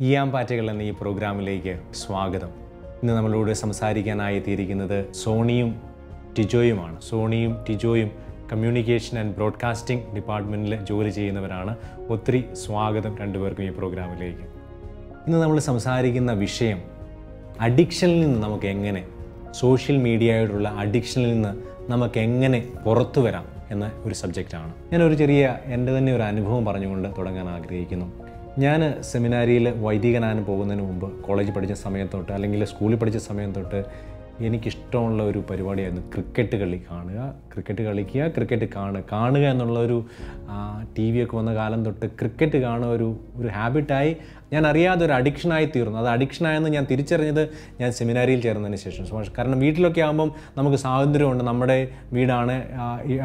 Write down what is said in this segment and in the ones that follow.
ഈയാമ്പാറ്റകൾ എന്ന ഈ പ്രോഗ്രാമിലേക്ക് സ്വാഗതം. ഇന്ന് നമ്മളോട് സംസാരിക്കാനായി എത്തിയിരിക്കുന്നത് സോണിയും ടിജോയുമാണ്. സോണിയും ടിജോയും കമ്മ്യൂണിക്കേഷൻ ആൻഡ് ബ്രോഡ്കാസ്റ്റിംഗ് ഡിപ്പാർട്ട്മെന്റിൽ ജോലി ചെയ്യുന്നവരാണ്. ഒത്തിരി സ്വാഗതം രണ്ടുപേർക്കും ഈ പ്രോഗ്രാമിലേക്ക്. ഇന്ന് നമ്മൾ സംസാരിക്കുന്ന വിഷയം അഡിക്ഷനിൽ നിന്ന് നമുക്ക് എങ്ങനെ സോഷ്യൽ മീഡിയയോടുള്ള അഡിക്ഷനിൽ നിന്ന് നമുക്ക് എങ്ങനെ പുറത്തു വരാം എന്ന ഒരു സബ്ജക്റ്റാണ് ഞാനൊരു ചെറിയ എന്റെ തന്നെ ഒരു അനുഭവം പറഞ്ഞുകൊണ്ട് തുടങ്ങാൻ ആഗ്രഹിക്കുന്നു. ഞാൻ സെമിനാരിയിൽ വൈദികനാകാൻ പോകുന്നതിന് മുമ്പ് കോളേജിൽ പഠിച്ച സമയം തൊട്ട് അല്ലെങ്കിൽ സ്കൂളിൽ പഠിച്ച സമയം തൊട്ട് എനിക്കിഷ്ടമുള്ള ഒരു പരിപാടിയായിരുന്നു ക്രിക്കറ്റ് കളി കാണുക ക്രിക്കറ്റ് കളിക്കുക ക്രിക്കറ്റ് കാണുക. കാണുക എന്നുള്ള ഒരു ടി വി ഒക്കെ വന്ന കാലം തൊട്ട് ക്രിക്കറ്റ് കാണുക ഒരു ഒരു ഹാബിറ്റായി ഞാൻ അറിയാതെ ഒരു അഡിക്ഷനായി തീർന്നു അത് അഡിക്ഷനായെന്ന് ഞാൻ തിരിച്ചറിഞ്ഞത് ഞാൻ സെമിനാരിയിൽ ചേർന്നതിന് ശേഷം. കാരണം വീട്ടിലൊക്കെ ആകുമ്പം നമുക്ക് സ്വാതന്ത്ര്യമുണ്ട്. നമ്മുടെ വീടാണ്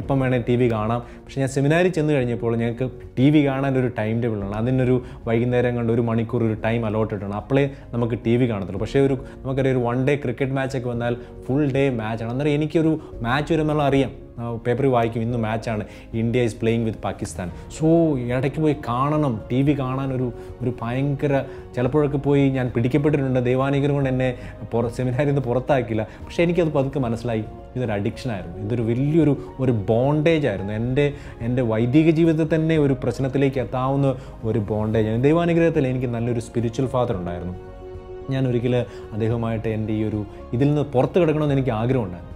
എപ്പം വേണേൽ ടി വി കാണാം. പക്ഷേ ഞാൻ സെമിനാരി ചെന്ന് കഴിഞ്ഞപ്പോൾ ഞങ്ങൾക്ക് ടി വി കാണാൻ ഒരു ടൈം ഉണ്ട് അതിനൊരു വൈകുന്നേരം കണ്ട് ഒരു മണിക്കൂർ ഒരു ടൈം അലോട്ടിട്ടാണ് ആണ് അപ്പോഴേ നമുക്ക് ടി വി കാണത്തുള്ളൂ. പക്ഷേ ഒരു നമുക്കറിയാം ഒരു വൺ ഡേ ക്രിക്കറ്റ് മാച്ചൊക്കെ വന്നാൽ ഫുൾ ഡേ മാച്ചാണ് അന്നേരം എനിക്കൊരു മാച്ച് വരുമ്പോൾ അറിയാം. പേപ്പറിൽ വായിക്കും. ഇന്ന് മാച്ചാണ് India is playing with Pakistan so ഇടയ്ക്ക് പോയി കാണണം. ടി വി കാണാൻ ഒരു ഒരു ഭയങ്കര ചിലപ്പോഴൊക്കെ പോയി ഞാൻ പിടിക്കപ്പെട്ടിട്ടുണ്ട്. ദൈവാനുഗ്രഹം കൊണ്ട് എന്നെ പുറ സെമിനാരിൽ നിന്ന് പുറത്താക്കില്ല പക്ഷേ എനിക്കത് പതുക്കെ മനസ്സിലായി. ഇതൊരു അഡിക്ഷനായിരുന്നു ഇതൊരു വലിയൊരു ഒരു ബോണ്ടേജ് ആയിരുന്നു. എന്റെ എന്റെ വൈദിക ജീവിതത്തിൽ തന്നെ ഒരു പ്രശ്നത്തിലേക്ക് എത്താവുന്ന ഒരു ബോണ്ടേജ് ആയിരുന്നു. ദൈവാനുഗ്രഹത്തിൽ എനിക്ക് നല്ലൊരു സ്പിരിച്വൽ ഫാദർ ഉണ്ടായിരുന്നു. ഞാൻ ഒരിക്കൽ അദ്ദേഹവുമായിട്ട് എന്റെ ഈ ഒരു ഇതിൽ നിന്ന് പുറത്ത് കിടക്കണമെന്ന് എനിക്ക് ആഗ്രഹമുണ്ടായിരുന്നു.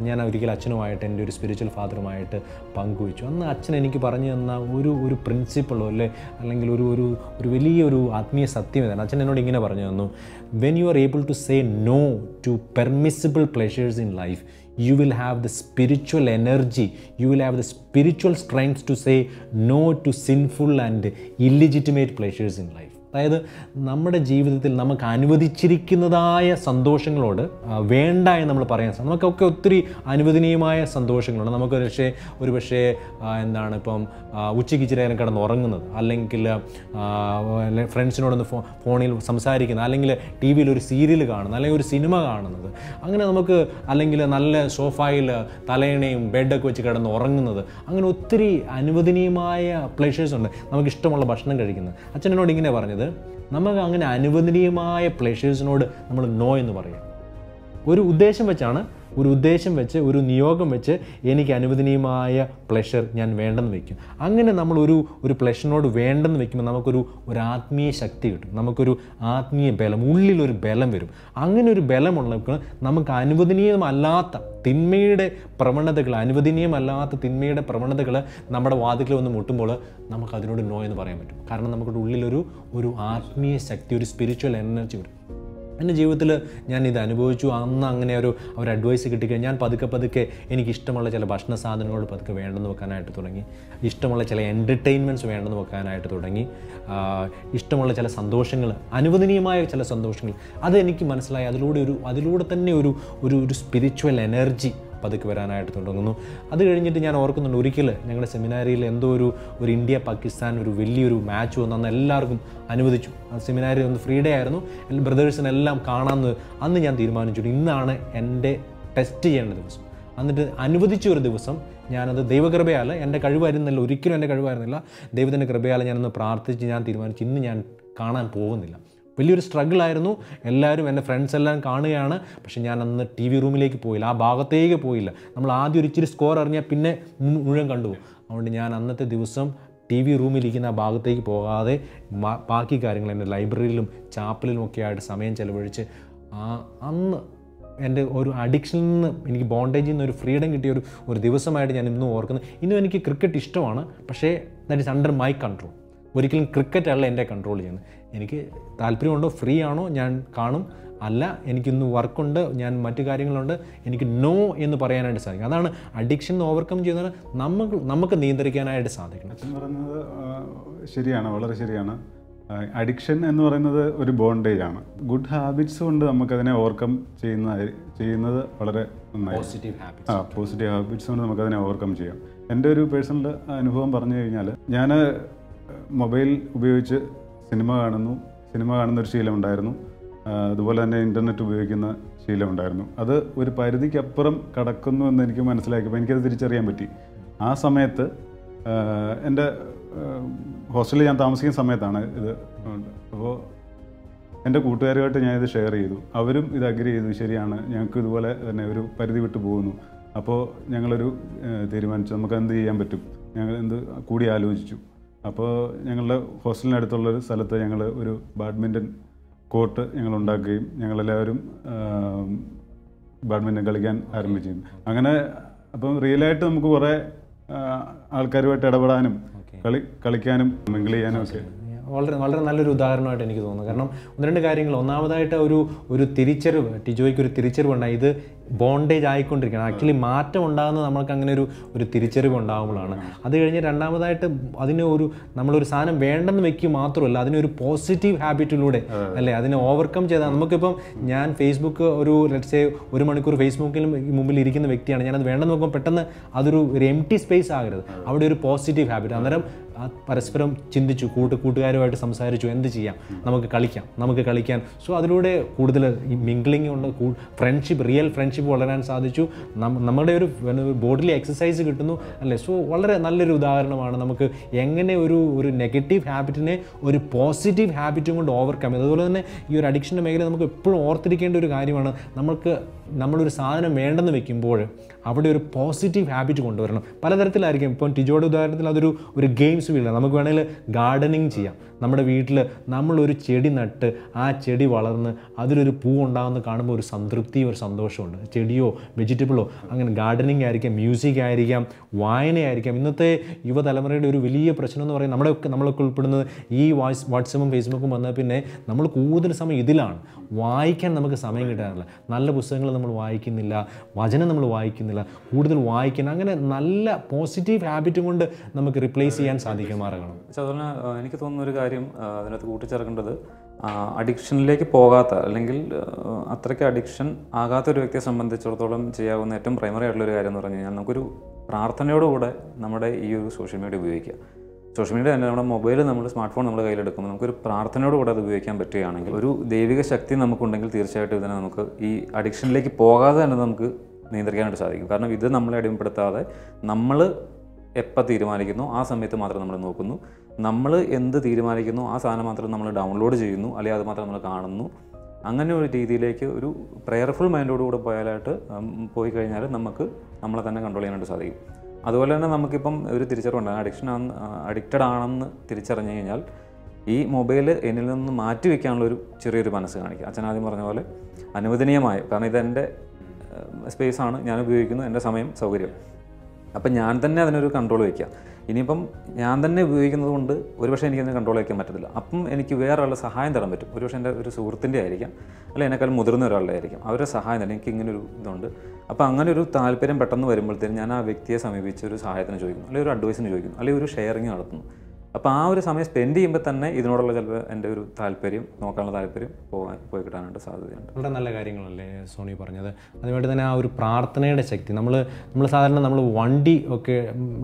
ഞാൻ ഒരിക്കൽ അച്ഛനുമായിട്ട് എന്റെ ഒരു സ്പിരിച്വൽ ഫാദറുമായിട്ട് പങ്കുവച്ചു. അന്ന് അച്ഛൻ എനിക്ക് പറഞ്ഞു തന്ന ഒരു ഒരു പ്രിൻസിപ്പിളോ അല്ലെ അല്ലെങ്കിൽ ഒരു ഒരു ഒരു വലിയൊരു ആത്മീയ സത്യം ഇതാണ്. അച്ഛൻ എന്നോട് ഇങ്ങനെ പറഞ്ഞു തന്നു when you are able to say no to permissible pleasures in life you will have the spiritual energy you will have the spiritual strength to say no to sinful and illegitimate pleasures in life അതായത് നമ്മുടെ ജീവിതത്തിൽ നമുക്ക് അനുവദിച്ചിരിക്കുന്നതായ സന്തോഷങ്ങളോട് വേണ്ട എന്ന് നമ്മൾ പറയാൻ സാധിക്കും നമുക്കൊക്കെ ഒത്തിരി അനുവദനീയമായ സന്തോഷങ്ങളുണ്ട്. നമുക്ക് പക്ഷേ ഒരു പക്ഷേ എന്താണ് ഇപ്പം ഉച്ചയ്ക്ക് ഇച്ചിരി കിടന്ന് ഉറങ്ങുന്നത് അല്ലെങ്കിൽ ഫ്രണ്ട്സിനോടൊന്ന് ഫോ ഫോണിൽ സംസാരിക്കുന്നത് അല്ലെങ്കിൽ ടി വിയിൽ ഒരു സീരിയൽ കാണുന്നത് അല്ലെങ്കിൽ ഒരു സിനിമ കാണുന്നത്. അങ്ങനെ നമുക്ക് അല്ലെങ്കിൽ നല്ല സോഫായിൽ തലയണയും ബെഡൊക്കെ വെച്ച് കിടന്ന് ഉറങ്ങുന്നത് അങ്ങനെ ഒത്തിരി അനുവദനീയമായ പ്ലേഷേഴ്സ് ഉണ്ട്. നമുക്ക് ഇഷ്ടമുള്ള ഭക്ഷണം കഴിക്കുന്നത്. അച്ഛനോട് ഇങ്ങനെ പറഞ്ഞത് നമുക്ക് അങ്ങനെ അനുവദനീയമായ പ്ലേഷേഴ്സിനോട് നമ്മൾ നോ എന്ന് പറയാം. ഒരു ഉദ്ദേശം വെച്ചാണ് ഒരു ഉദ്ദേശം വെച്ച് ഒരു നിയോഗം വെച്ച് എനിക്ക് അനുവദനീയമായ പ്ലഷർ ഞാൻ വേണ്ടെന്ന് വെക്കും അങ്ങനെ നമ്മൾ ഒരു ഒരു പ്ലഷറിനോട് വേണ്ടെന്ന് വെക്കുമ്പോൾ നമുക്കൊരു ഒരു ആത്മീയ ശക്തി കിട്ടും. നമുക്കൊരു ആത്മീയ ബലം ഉള്ളിലൊരു ബലം വരും. അങ്ങനെ ഒരു ബലമുള്ളപ്പോൾ നമുക്ക് അനുവദനീയമല്ലാത്ത തിന്മയുടെ പ്രവണതകൾ അനുവദനീയമല്ലാത്ത തിന്മയുടെ പ്രവണതകൾ നമ്മുടെ വാതിക്കൽ വന്ന് മുട്ടുമ്പോൾ നമുക്ക് അതിനോട് നോ എന്ന് പറയാൻ പറ്റും. കാരണം നമ്മുടെ ഉള്ളിലൊരു ഒരു ആത്മീയ ശക്തി ഒരു സ്പിരിച്വൽ എനർജി വരും. എന്റെ ജീവിതത്തിൽ ഞാൻ ഇത് അനുഭവിച്ചു. അന്ന് അങ്ങനെ ഒരു ഒരു അഡ്വൈസ് കിട്ടിക്കഴിഞ്ഞാൽ ഞാൻ പതുക്കെ പതുക്കെ എനിക്ക് ഇഷ്ടമുള്ള ചില ഭക്ഷണ സാധനങ്ങളോട് പതുക്കെ വേണ്ടെന്ന് വെക്കാനായിട്ട് തുടങ്ങി. ഇഷ്ടമുള്ള ചില എന്റർടൈൻമെന്റ്സ് വേണ്ടെന്ന് വെക്കാനായിട്ട് തുടങ്ങി. ഇഷ്ടമുള്ള ചില സന്തോഷങ്ങൾ അനുവദനീയമായ ചില സന്തോഷങ്ങൾ അത് എനിക്ക് മനസ്സിലായി. അതിലൂടെ ഒരു അതിലൂടെ തന്നെ ഒരു ഒരു ഒരു സ്പിരിച്വൽ എനർജി പതുക്കെ വരാനായിട്ട് തുടങ്ങുന്നു. അത് കഴിഞ്ഞിട്ട് ഞാൻ ഓർക്കുന്നുണ്ട് ഒരിക്കൽ ഞങ്ങളുടെ സെമിനാരിയിൽ എന്തോ ഒരു ഒരു ഇന്ത്യ പാകിസ്ഥാൻ ഒരു വലിയൊരു മാച്ച് വന്നു അന്ന് എല്ലാവർക്കും അനുവദിച്ചു. ആ സെമിനാരി ഒന്ന് ഫ്രീ ഡേ ആയിരുന്നു. ബ്രദേഴ്സിനെല്ലാം കാണാമെന്ന് അന്ന് ഞാൻ തീരുമാനിച്ചു ഇന്നാണ് എന്റെ ടെസ്റ്റ് ചെയ്യേണ്ട ദിവസം. എന്നിട്ട് അനുവദിച്ച ഒരു ദിവസം ഞാനത് ദൈവകൃപയാൽ എന്റെ കഴിവായിരുന്നില്ല ഒരിക്കലും എന്റെ കഴിവായിരുന്നില്ല. ദൈവത്തിന്റെ കൃപയാൽ ഞാനൊന്ന് പ്രാർത്ഥിച്ച് ഞാൻ തീരുമാനിച്ചു. ഇന്ന് ഞാൻ കാണാൻ പോകുന്നില്ല. വലിയൊരു സ്ട്രഗിളായിരുന്നു എല്ലാവരും എന്റെ ഫ്രണ്ട്സ് എല്ലാം കാണുകയാണ്. പക്ഷെ ഞാൻ അന്ന് ടി വി റൂമിലേക്ക് പോയില്ല. ആ ഭാഗത്തേക്ക് പോയില്ല. നമ്മൾ ആദ്യം ഒരു ഇച്ചിരി സ്കോർ അറിഞ്ഞാൽ പിന്നെ മുഴുവൻ കണ്ടുപോകും അതുകൊണ്ട് ഞാൻ അന്നത്തെ ദിവസം ടി വി റൂമിലിരിക്കുന്ന ആ ഭാഗത്തേക്ക് പോകാതെ ബാക്കി കാര്യങ്ങൾ എന്റെ ലൈബ്രറിയിലും ചാപ്പലിലും ഒക്കെ ആയിട്ട് സമയം ചെലവഴിച്ച് ആ അന്ന് എന്റെ ഒരു അഡിക്ഷനിൽ നിന്ന് എനിക്ക് ബോണ്ടേജിൽ നിന്ന് ഒരു ഫ്രീഡം കിട്ടിയ ഒരു ഒരു ദിവസമായിട്ട് ഞാൻ ഇന്നും ഓർക്കുന്നത് ഇന്നും എനിക്ക് ക്രിക്കറ്റ് ഇഷ്ടമാണ്. പക്ഷേ that is under my control ഒരിക്കലും ക്രിക്കറ്റ് അല്ല എന്റെ കൺട്രോൾ ചെയ്യുന്നത്. എനിക്ക് താല്പര്യമുണ്ടോ? ഫ്രീ ആണോ? ഞാൻ കാണും. അല്ല എനിക്കിന്ന് വർക്കുണ്ട് ഞാൻ മറ്റു കാര്യങ്ങളുണ്ട്. എനിക്ക് നോ എന്ന് പറയാനായിട്ട് സാധിക്കും. അതാണ് അഡിക്ഷൻ ഓവർകം ചെയ്യുന്നത് നമുക്ക് നമുക്ക് നിയന്ത്രിക്കാനായിട്ട് സാധിക്കണം. പറയുന്നത് ശരിയാണ്. വളരെ ശരിയാണ്. അഡിക്ഷൻ എന്ന് പറയുന്നത് ഒരു ബോണ്ടേജ് ആണ്. ഗുഡ് ഹാബിറ്റ്സ് കൊണ്ട് നമുക്കതിനെ ഓവർകം ചെയ്യുന്ന ചെയ്യുന്നത് വളരെ നന്നായി. ആ പോസിറ്റീവ് ഹാബിറ്റ്സ് കൊണ്ട് നമുക്കതിനെ ഓവർകം ചെയ്യാം. എന്റെ ഒരു പേഴ്സണൽ അനുഭവം പറഞ്ഞു കഴിഞ്ഞാൽ ഞാൻ മൊബൈൽ ഉപയോഗിച്ച് സിനിമ കാണുന്നു. സിനിമ കാണുന്ന ഒരു ശീലമുണ്ടായിരുന്നു അതുപോലെ തന്നെ ഇന്റർനെറ്റ് ഉപയോഗിക്കുന്ന ശീലമുണ്ടായിരുന്നു. അത് ഒരു പരിധിക്കപ്പുറം കടക്കുന്നു എന്ന് എനിക്ക് മനസ്സിലാക്കിയപ്പോൾ എനിക്കത് തിരിച്ചറിയാൻ പറ്റി. ആ സമയത്ത് എന്റെ ഹോസ്റ്റലിൽ ഞാൻ താമസിക്കുന്ന സമയത്താണ് ഇത് അപ്പോൾ എന്റെ കൂട്ടുകാരുമായിട്ട് ഞാനിത് ഷെയർ ചെയ്തു. അവരും ഇത് അഗ്രി ചെയ്തു. ശരിയാണ് ഞങ്ങൾക്ക് ഇതുപോലെ തന്നെ ഒരു പരിധി വിട്ടു പോകുന്നു. അപ്പോൾ ഞങ്ങളൊരു തീരുമാനിച്ചു. നമുക്ക് എന്ത് ചെയ്യാൻ പറ്റും? ഞങ്ങൾ എന്ത് കൂടി ആലോചിച്ചു. അപ്പോൾ ഞങ്ങളുടെ ഹോസ്റ്റലിനടുത്തുള്ളൊരു സ്ഥലത്ത് ഞങ്ങൾ ഒരു ബാഡ്മിന്റൺ കോർട്ട് ഞങ്ങൾ ഉണ്ടാക്കുകയും ഞങ്ങളെല്ലാവരും ബാഡ്മിന്റൺ കളിക്കാൻ ആരംഭിച്ചു അങ്ങനെ അപ്പം റിയലായിട്ട് നമുക്ക് കുറേ ആൾക്കാരുമായിട്ട് ഇടപെടാനും കളി കളിക്കാനും മിങ്കിൾ ചെയ്യാനും ഒക്കെ വളരെ വളരെ നല്ലൊരു ഉദാഹരണമായിട്ട് എനിക്ക് തോന്നുന്നു. കാരണം ഒന്ന് രണ്ട് കാര്യങ്ങൾ. ഒന്നാമതായിട്ട് ഒരു ഒരു തിരിച്ചറിവ്. ടിജോയ്ക്ക് ഒരു തിരിച്ചറിവുണ്ടായി. ഇത് ബോണ്ടേജ് ആയിക്കൊണ്ടിരിക്കണം ആക്ച്വലി മാറ്റം ഉണ്ടാകുന്നത് നമ്മൾക്ക് അങ്ങനെ ഒരു ഒരു തിരിച്ചറിവ് ഉണ്ടാകുമ്പോഴാണ് അത് കഴിഞ്ഞ് രണ്ടാമതായിട്ട് അതിന് ഒരു നമ്മളൊരു സാധനം വേണ്ടെന്ന് വെക്കുക മാത്രമല്ല അതിനൊരു പോസിറ്റീവ് ഹാബിറ്റിലൂടെ അല്ലേ? അതിനെ ഓവർകം ചെയ്താൽ നമുക്കിപ്പം ഞാൻ ഫേസ്ബുക്ക് ഒരു ലെറ്റ്സ് ഒരു മണിക്കൂർ ഫേസ്ബുക്കിൽ മുമ്പിൽ ഇരിക്കുന്ന വ്യക്തിയാണ്. ഞാനത് വേണ്ടെന്ന് നോക്കുമ്പോൾ പെട്ടെന്ന് അതൊരു ഒരു എം ടി സ്പേസ് ആകരുത് അവിടെ ഒരു പോസിറ്റീവ് ഹാബിറ്റ് അന്നേരം പരസ്പരം ചിന്തിച്ചു കൂട്ട് കൂട്ടുകാരുമായിട്ട് സംസാരിച്ചു എന്ത് ചെയ്യാം? നമുക്ക് കളിക്കാം നമുക്ക് കളിക്കാൻ. സോ അതിലൂടെ കൂടുതൽ ഈ മിങ്കിളിംഗ് ഉണ്ട് ഫ്രണ്ട്ഷിപ്പ് റിയൽ ഫ്രണ്ട്ഷിപ്പ് വളരാൻ സാധിച്ചു. നമ്മുടെ ഒരു ബോഡിലി എക്സസൈസ് കിട്ടുന്നു അല്ലേ? സോ വളരെ നല്ലൊരു ഉദാഹരണമാണ് നമുക്ക് എങ്ങനെ ഒരു ഒരു നെഗറ്റീവ് ഹാബിറ്റിനെ ഒരു പോസിറ്റീവ് ഹാബിറ്റും കൊണ്ട് ഓവർകം ചെയ്യും. അതുപോലെ തന്നെ ഈ ഒരു അഡിക്ഷന്റെ മേഖല നമുക്ക് എപ്പോഴും ഓർത്തിരിക്കേണ്ട ഒരു കാര്യമാണ്. നമുക്ക് നമ്മളൊരു സാധനം വേണ്ടെന്ന് വെക്കുമ്പോൾ അവിടെ ഒരു പോസിറ്റീവ് ഹാബിറ്റ് കൊണ്ടുവരണം. പലതരത്തിലായിരിക്കും. ഇപ്പം ടിജോയുടെ ഉദാഹരണത്തിൽ അതൊരു ഒരു ഗെയിംസ് ഫീൽഡ് നമുക്ക് വേണമെങ്കിൽ ഗാർഡനിങ് ചെയ്യാം. നമ്മുടെ വീട്ടിൽ നമ്മളൊരു ചെടി നട്ട് ആ ചെടി വളർന്ന് അതിലൊരു പൂ ഉണ്ടാകുന്ന കാണുമ്പോൾ ഒരു സംതൃപ്തിയും ഒരു സന്തോഷമുണ്ട് ചെടിയോ വെജിറ്റബിളോ അങ്ങനെ ഗാർഡനിങ് ആയിരിക്കാം മ്യൂസിക് ആയിരിക്കാം വായനയായിരിക്കാം ഇന്നത്തെ യുവതലമുറയുടെ ഒരു വലിയ പ്രശ്നം എന്ന് പറയുന്നത് നമ്മുടെ നമ്മളൊക്കെ ഉൾപ്പെടുന്നത് ഈ വാട്സ് വാട്സപ്പും ഫേസ്ബുക്കും വന്നാൽ പിന്നെ നമ്മൾ കൂടുതൽ സമയം ഇതിലാണ്. വായിക്കാൻ നമുക്ക് സമയം കിട്ടാറില്ല. നല്ല പുസ്തകങ്ങൾ നമ്മൾ വായിക്കുന്നില്ല വചനം നമ്മൾ വായിക്കുന്നില്ല കൂടുതൽ വായിക്കണം അങ്ങനെ നല്ല പോസിറ്റീവ് ഹാബിറ്റും കൊണ്ട് നമുക്ക് റിപ്ലേസ് ചെയ്യാൻ സാധിക്കുമാറാകണം. സാധാരണ എനിക്ക് തോന്നുന്ന ഒരു കാര്യം അതിനകത്ത് കൂട്ടിച്ചേർക്കേണ്ടത് അഡിക്ഷനിലേക്ക് പോകാത്ത അല്ലെങ്കിൽ അത്രയ്ക്ക് അഡിക്ഷൻ ആകാത്ത ഒരു വ്യക്തിയെ സംബന്ധിച്ചിടത്തോളം ചെയ്യാവുന്ന ഏറ്റവും പ്രൈമറി ആയിട്ടുള്ള ഒരു കാര്യം എന്ന് പറഞ്ഞു കഴിഞ്ഞാൽ നമുക്കൊരു പ്രാർത്ഥനയോടുകൂടെ നമ്മുടെ ഈ ഒരു സോഷ്യൽ മീഡിയ ഉപയോഗിക്കുക. സോഷ്യൽ മീഡിയ തന്നെ നമ്മുടെ മൊബൈൽ നമ്മൾ സ്മാർട്ട് ഫോൺ നമ്മുടെ കയ്യിലെടുക്കുമ്പോൾ നമുക്കൊരു പ്രാർത്ഥനയോടുകൂടെ അത് ഉപയോഗിക്കാൻ പറ്റുകയാണെങ്കിൽ ഒരു ദൈവിക ശക്തി നമുക്കുണ്ടെങ്കിൽ തീർച്ചയായിട്ടും ഇതിനെ നമുക്ക് ഈ അഡിക്ഷനിലേക്ക് പോകാതെ തന്നെ നമുക്ക് നിയന്ത്രിക്കാനായിട്ട് സാധിക്കും. കാരണം ഇത് നമ്മളെ അടിമപ്പെടുത്താതെ നമ്മൾ എപ്പോൾ തീരുമാനിക്കുന്നു ആ സമയത്ത് മാത്രം നമ്മൾ നോക്കുന്നു. നമ്മൾ എന്ത് തീരുമാനിക്കുന്നു ആ സാധനം മാത്രം നമ്മൾ ഡൗൺലോഡ് ചെയ്യുന്നു അല്ലെങ്കിൽ അത് മാത്രം നമ്മൾ കാണുന്നു. അങ്ങനെ ഒരു രീതിയിലേക്ക് ഒരു പ്രെയർഫുൾ മൈൻഡോടുകൂടെ പോയാലായിട്ട് പോയി കഴിഞ്ഞാൽ നമുക്ക് നമ്മളെ തന്നെ കൺട്രോൾ ചെയ്യാനായിട്ട് സാധിക്കും. അതുപോലെ തന്നെ നമുക്കിപ്പം ഒരു തിരിച്ചറിവുണ്ട്. അഡിക്ഷൻ അഡിക്റ്റഡ് ആണെന്ന് തിരിച്ചറിഞ്ഞു കഴിഞ്ഞാൽ ഈ മൊബൈൽ എന്നിൽ നിന്ന് മാറ്റി വയ്ക്കാനുള്ള ഒരു ചെറിയൊരു മനസ്സ് കാണിക്കുക അച്ഛൻ ആദ്യം പറഞ്ഞ പോലെ അനുവദനീയമായ കാരണം ഇതെന്റെ സ്പേസാണ് ഞാൻ ഉപയോഗിക്കുന്നു എന്റെ സമയം സൗകര്യം. അപ്പം ഞാൻ തന്നെ അതിനൊരു കൺട്രോൾ വയ്ക്കുക. ഇനിയിപ്പം ഞാൻ തന്നെ ഉപയോഗിക്കുന്നത് കൊണ്ട് ഒരുപക്ഷെ എനിക്കതിന് കൺട്രോൾ വയ്ക്കാൻ പറ്റത്തില്ല. അപ്പം എനിക്ക് വേറെ ആളുടെ സഹായം തരാൻ പറ്റും. ഒരുപക്ഷെ എന്റെ ഒരു സുഹൃത്തിന്റെ ആയിരിക്കാം അല്ലെങ്കിൽ എന്നെക്കാൾ മുതിർന്ന ഒരാളുടെ ആയിരിക്കും. അവരുടെ സഹായം തന്നെ എനിക്ക് ഇങ്ങനെ ഒരു ഇതുണ്ട്. അപ്പോൾ അങ്ങനെ ഒരു താല്പര്യം പെട്ടെന്ന് വരുമ്പോഴത്തേനും ഞാൻ ആ വ്യക്തിയെ സമീപിച്ച് ഒരു സഹായത്തിന് ചോദിക്കുന്നു അല്ലെങ്കിൽ ഒരു അഡ്വൈസിന് ചോദിക്കുന്നു അല്ലെങ്കിൽ ഒരു ഷെയറിങ് നടത്തുന്നു. അപ്പോൾ ആ ഒരു സമയം സ്പെൻഡ് ചെയ്യുമ്പോൾ തന്നെ ഇതിനോടുള്ള ചിലപ്പോൾ എന്റെ ഒരു താല്പര്യം നോക്കാനുള്ള താല്പര്യം പോകാൻ പോയി കിട്ടാനായിട്ട് സാധ്യതയുണ്ട്. വളരെ നല്ല കാര്യങ്ങളല്ലേ സോണി പറഞ്ഞത്. അതുമായിട്ട് തന്നെ ആ ഒരു പ്രാർത്ഥനയുടെ ശക്തി നമ്മൾ നമ്മൾ സാധാരണ നമ്മൾ വണ്ടി ഒക്കെ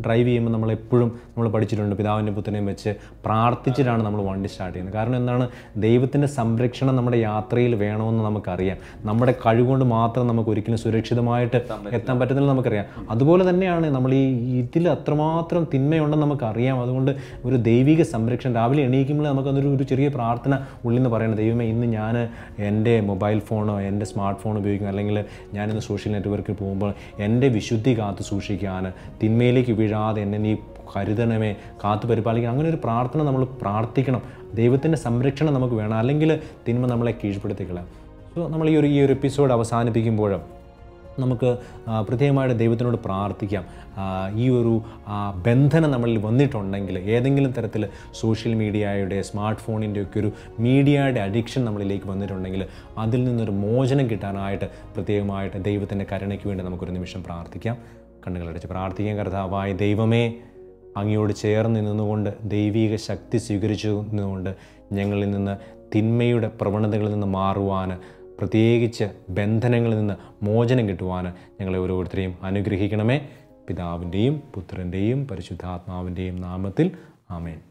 ഡ്രൈവ് ചെയ്യുമ്പോൾ നമ്മൾ എപ്പോഴും നമ്മൾ പഠിച്ചിട്ടുണ്ട് പിതാവിന്റെ പുത്രനെയും വെച്ച് പ്രാർത്ഥിച്ചിട്ടാണ് നമ്മൾ വണ്ടി സ്റ്റാർട്ട് ചെയ്യുന്നത്. കാരണം എന്താണ്? ദൈവത്തിന്റെ സംരക്ഷണം നമ്മുടെ യാത്രയിൽ വേണമെന്ന് നമുക്കറിയാം. നമ്മുടെ കഴിവുകൊണ്ട് മാത്രം നമുക്ക് ഒരിക്കലും സുരക്ഷിതമായിട്ട് എത്താൻ പറ്റുന്നില്ല നമുക്കറിയാം. അതുപോലെ തന്നെയാണ് നമ്മൾ ഈ ഇതിൽ അത്രമാത്രം തിന്മയുണ്ടെന്ന് നമുക്കറിയാം. അതുകൊണ്ട് ഒരു ദൈവിക സംരക്ഷണം. രാവിലെ എണീക്കുമ്പോൾ നമുക്കതൊരു ഒരു ചെറിയ പ്രാർത്ഥന ഉള്ളിൽ നിന്ന് പറയുന്നത് ദൈവമേ ഇന്ന് ഞാൻ എന്റെ മൊബൈൽ ഫോണോ എന്റെ സ്മാർട്ട് ഫോൺ ഉപയോഗിക്കും. അല്ലെങ്കിൽ ഞാനിന്ന് സോഷ്യൽ നെറ്റ്വർക്കിൽ പോകുമ്പോൾ എന്റെ വിശുദ്ധി കാത്തു സൂക്ഷിക്കാൻ തിന്മയിലേക്ക് വീഴാതെ എന്നെ നീ കരുതണമേ കാത്തു പരിപാലിക്കണം. അങ്ങനെ ഒരു പ്രാർത്ഥന നമ്മൾ പ്രാർത്ഥിക്കണം. ദൈവത്തിന്റെ സംരക്ഷണം നമുക്ക് വേണം. അല്ലെങ്കിൽ തിന്മ നമ്മളെ കീഴ്പ്പെടുത്തിക്കളാം സോ നമ്മൾ ഈ ഒരു ഈ ഒരു എപ്പിസോഡ് അവസാനിപ്പിക്കുമ്പോൾ നമുക്ക് പ്രത്യേകമായിട്ട് ദൈവത്തിനോട് പ്രാർത്ഥിക്കാം. ഈ ഒരു ബന്ധനം നമ്മളിൽ വന്നിട്ടുണ്ടെങ്കിൽ ഏതെങ്കിലും തരത്തിൽ സോഷ്യൽ മീഡിയയുടെ സ്മാർട്ട് ഫോണിന്റെ ഒക്കെ ഒരു മീഡിയയുടെ അഡിക്ഷൻ നമ്മളിലേക്ക് വന്നിട്ടുണ്ടെങ്കിൽ അതിൽ നിന്നൊരു മോചനം കിട്ടാനായിട്ട് പ്രത്യേകമായിട്ട് ദൈവത്തിന്റെ കരുണയ്ക്ക് വേണ്ടി നമുക്കൊരു നിമിഷം പ്രാർത്ഥിക്കാം. കണ്ണുകളടച്ച് പ്രാർത്ഥിക്കാൻ കർത്താവായ ദൈവമേ അങ്ങയോട് ചേർന്ന് നിന്നുകൊണ്ട് ദൈവിക ശക്തി സ്വീകരിച്ചു നിന്നുകൊണ്ട് ഞങ്ങളിൽ നിന്ന് തിന്മയുടെ പ്രവണതകളിൽ നിന്ന് മാറുവാൻ പ്രത്യേകിച്ച് ബന്ധനങ്ങളിൽ നിന്ന് മോചനം കിട്ടുവാൻ ഞങ്ങളെ ഓരോരുത്തരെയും അനുഗ്രഹിക്കണമേ. പിതാവിന്റെയും പുത്രന്റെയും പരിശുദ്ധാത്മാവിന്റെയും നാമത്തിൽ ആമേൻ.